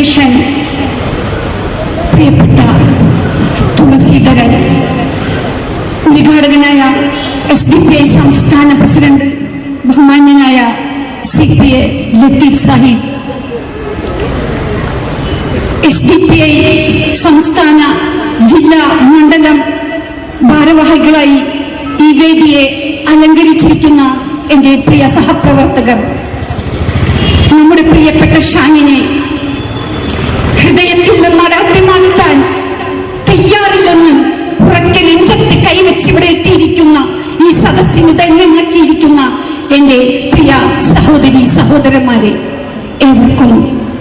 അധ്യക്ഷൻ പ്രിയപ്പെട്ട തുളസീധരൻ. ഉദ്ഘാടകനായ എസ് ഡി പി ഐ സംസ്ഥാന പ്രസിഡന്റ് ബഹുമാന്യനായ C P A Latheef Sahib S D P I സംസ്ഥാന ജില്ലാ മണ്ഡലം ഭാരവാഹികളായി ഈ വേദിയെ അലങ്കരിച്ചിരിക്കുന്ന എന്റെ പ്രിയ സഹപ്രവർത്തകർ. നമ്മുടെ പ്രിയപ്പെട്ട ഷാനിനെ ഹൃദയത്തിൽ നിന്ന് അടർത്തി മാറ്റാൻ തയ്യാറില്ലെന്ന് ഉറക്കെ നെഞ്ചത്ത് കൈവച്ച് ഇവിടെ എത്തിയിരിക്കുന്ന ഈ സദസ്സിന് ധന്യമാക്കിയിരിക്കുന്ന എന്റെ പ്രിയ സഹോദരി സഹോദരന്മാരെ ഏവർക്കും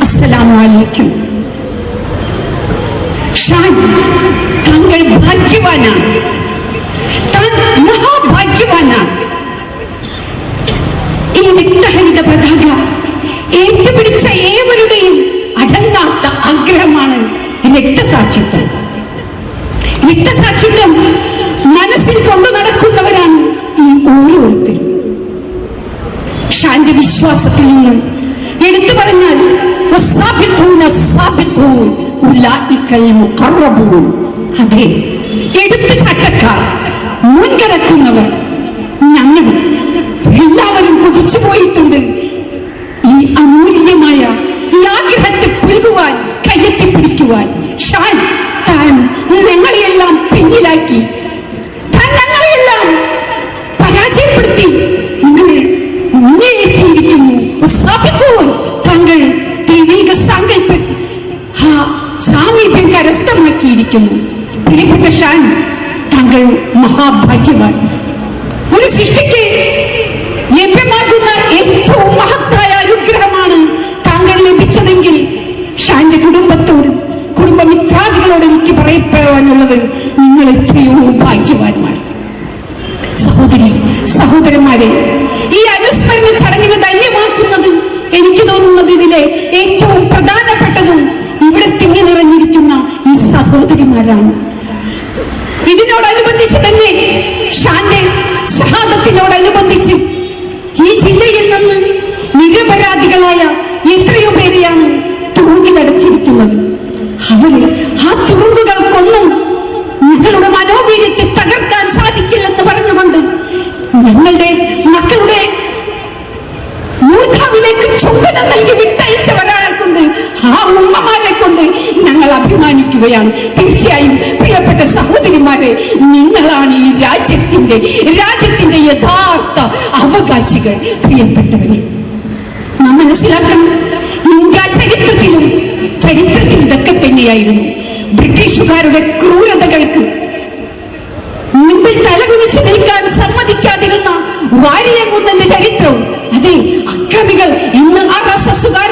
അസ്സലാമലൈക്കും ഷാൻ താങ്കൾ ഭാഗ്യവാനാണ്. താൻ മഹാഭാഗ്യവാനാണ്. വിശ്വാസത്തിൽ നിന്ന് എടുത്തു പറഞ്ഞാൽ. അതെ എടുത്തു ചാട്ടക്കാർ കരസ്ഥമാക്കിയിരിക്കുന്നു പ്രിയപ്പെട്ട ഷാൻ താങ്കൾ മഹാഭാഗ്യവാൻ. ഒരു സൃഷ്ടിക്ക് ലഭ്യമാകുന്ന ഏറ്റവും മഹത്തായ അനുഗ്രഹമാണ് താങ്കൾ ലഭിച്ചതെങ്കിൽ ഷാന്റെ കുടുംബത്തോട് കുടുംബമിത്രാദികളോട് എനിക്ക് പറയപ്പെടാനുള്ളത് നിങ്ങൾ എത്രയോ ഭാഗ്യവാന്മാർ. സഹോദരി സഹോദരന്മാരെ ഈ അനുസ്മരണ ചടങ്ങിനെ ധന്യമാക്കുന്നത് എനിക്ക് തോന്നുന്നത് ഇതിലെ ഏറ്റവും സഹോദരിമാരാണ് ഇതിനോടനുബന്ധിച്ച് തന്നെ ഷാന്റെ ഷഹാദത്തിനോടനുബന്ധിച്ച് ഈ ജില്ലയിൽ നിന്ന് നിരപരാധികളായ എത്രയോ പേരെയാണ് തുറുങ്കിലടച്ചിരിക്കുന്നത്. അവർ ആ തുറുങ്കുകൾക്കൊന്നും നിങ്ങളുടെ മനോവീര്യത്തെ തകർക്കാൻ സാധിക്കില്ലെന്ന് പറഞ്ഞുകൊണ്ട് ഞങ്ങളുടെ മക്കളുടെ അഭിമാനിക്കുകയാണ് തീർച്ചയായും പ്രിയപ്പെട്ട സഹോദരിമാരെ നിങ്ങളാണ് ഈ രാജ്യത്തിന്റെ രാജ്യത്തിന്റെ യഥാർത്ഥ അവകാശികൾ. പ്രിയപ്പെട്ടവരെ നാം മനസ്സിലാക്കണം ഇന്ത്യ ചരിത്രത്തിലും ചരിത്രത്തിൽ ഇതൊക്കെ തന്നെയായിരുന്നു. ബ്രിട്ടീഷുകാരുടെ ക്രൂരതകൾക്ക് മുമ്പിൽ തലകുനിച്ച് നിൽക്കാൻ സമ്മതിക്കാതിരുന്ന വാരിയങ്കുന്നന്റെ ചരിത്രവും അതെ അക്രമികൾ ഇന്ന് ആർ എസ് എസുകാരാണ്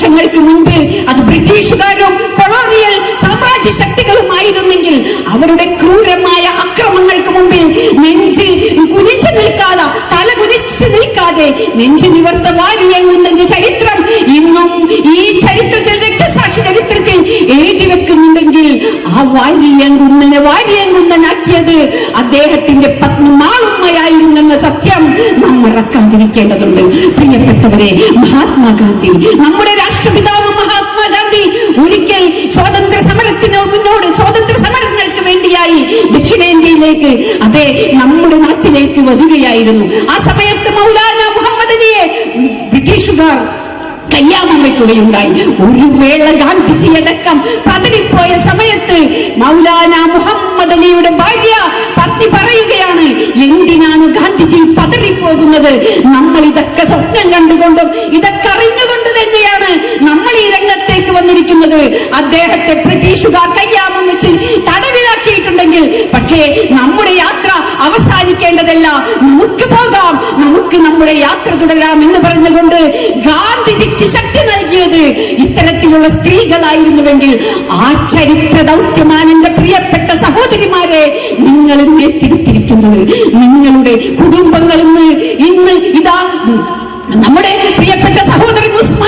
വർഷങ്ങൾക്ക് മുൻപ് അത് ബ്രിട്ടീഷുകാരും കൊളോണിയൽ സാമ്രാജ്യ ശക്തികളുമായിരുന്നെങ്കിൽ അവരുടെ ക്രൂരമായ അക്രമങ്ങൾക്ക് മുമ്പിൽ നെഞ്ച് കുനിച്ചു നിൽക്കാതെ തല കുനിച്ചു നിൽക്കാതെ നെഞ്ചു നിവർത്ത വാരിയങ്കുന്നന്റെ ചരിത്രം ഇന്നും ഈ ചരിത്രത്തിൽ രക്തസാക്ഷി ചരിത്രത്തിൽ എഴുതി വെക്കുന്നുണ്ടെങ്കിൽ ആ വാരിയങ്കുന്നനെ വാരിയങ്കുന്നനാക്കിയത് അദ്ദേഹത്തിന്റെ പത്നി മാളമ്മയായിരുന്നെന്ന സത്യം നാം മറക്കാതിരിക്കേണ്ടതുണ്ട്. പ്രിയപ്പെട്ടവരെ മഹാത്മാഗാന്ധി നമ്മുടെ രാഷ്ട്രപിതാവ് മഹാത്മാഗാന്ധി ഒരിക്കൽ സ്വാതന്ത്ര്യ സമരത്തിന് മുന്നോട് സ്വാതന്ത്ര്യ സമരങ്ങൾക്ക് വേണ്ടിയായി ദക്ഷിണേന്ത്യയിലേക്ക് അതെ നമ്മുടെ നാട്ടിലേക്ക് വരികയായിരുന്നു. ആ സമയത്ത് മൗലാന മുഹമ്മദിനെ ബ്രിട്ടീഷുകാർ കയ്യാമം വെക്കുകയുണ്ടായി. ഒരു വേള ഗാന്ധിജി അടക്കം പതറിപ്പോയ സമയത്ത് മൗലാന മുഹമ്മദ് അലിയുടെ ഭാര്യ പത്നി പറയുകയാണ് എന്തിനാണ് ഗാന്ധിജി പതറിപ്പോകുന്നത്? നമ്മൾ ഇതൊക്കെ സ്വപ്നം കണ്ടുകൊണ്ടും ഇതൊക്കെ ബ്രിട്ടീഷുകാർ കയ്യാമം വെച്ച് തടവിലാക്കിയിട്ടുണ്ടെങ്കിൽ പക്ഷേ നമ്മുടെ യാത്ര അവസാനിക്കേണ്ടതല്ല. നമുക്ക് പോകാം. നമുക്ക് നമ്മുടെ യാത്ര തുടരാം എന്ന് പറഞ്ഞുകൊണ്ട് ഗാന്ധിജിക്ക് ശക്തി നൽകിയത് ഇത്തരത്തിലുള്ള സ്ത്രീകളായിരുന്നുവെങ്കിൽ ആ ചരിത്ര ദൗത്യമാണ് എന്റെ പ്രിയപ്പെട്ട സഹോദരിമാരെ നിങ്ങൾ ഇന്ന് തിരുത്തിരിക്കുന്നത് നിങ്ങളുടെ കുടുംബങ്ങൾ ഇന്ന് ഇന്ന് ഇതാ നമ്മുടെ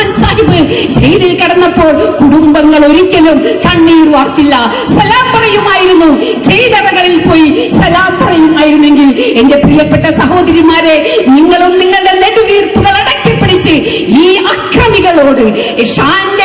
ഉസ്മാൻ സാഹിബ് ജയിലിൽ കടന്നപ്പോൾ കുടുംബങ്ങൾ ഒരിക്കലും കണ്ണീർ വാർത്തില്ല. സലാം പറയുമായിരുന്നു. ജയിലറകളിൽ പോയി സലാം പറയുമായിരുന്നെങ്കിൽ എന്റെ പ്രിയപ്പെട്ട സഹോദരിമാരെ നിങ്ങളും നിങ്ങളുടെ നെടുവീർപ്പുകൾ അടക്കിപ്പിടിച്ച് ഈ അക്രമികളോട് ശാന്തി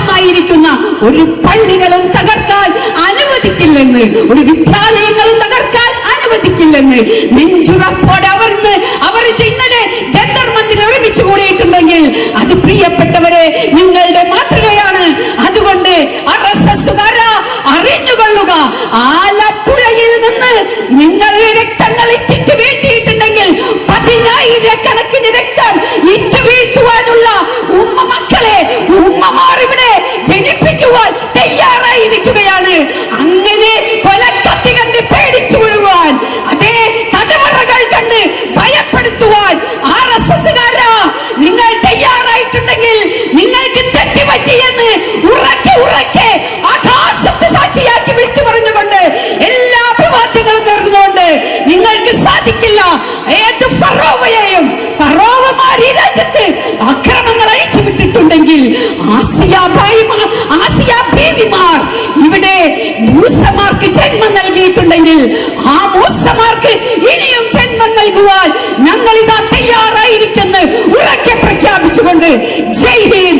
ഭാഗമായിരിക്കുന്ന ഒരു പള്ളികളും തകർക്കാൻ അനുവദിക്കില്ലെന്ന് ഒരു വിദ്യാലയങ്ങളും തകർക്കാൻ അനുവദിക്കില്ലെന്ന് നെഞ്ചുറപ്പോടെ അവർ അവർ ഇന്നലെ ജന്തർ മന്ദിരം ഒരുമിച്ച് കൂടിയിട്ടുണ്ടെങ്കിൽ ഇവിടെ മൂസമാർക്ക് ജന്മം നൽകിയിട്ടുണ്ടെങ്കിൽ ആ മൂസമാർക്ക് ഇനിയും ജന്മം നൽകുവാൻ ഞങ്ങൾ ഇതാ തയ്യാറായിരിക്കുന്നു ഉറക്കെ പ്രഖ്യാപിച്ചുകൊണ്ട് ജയ് ഹിന്ദ്.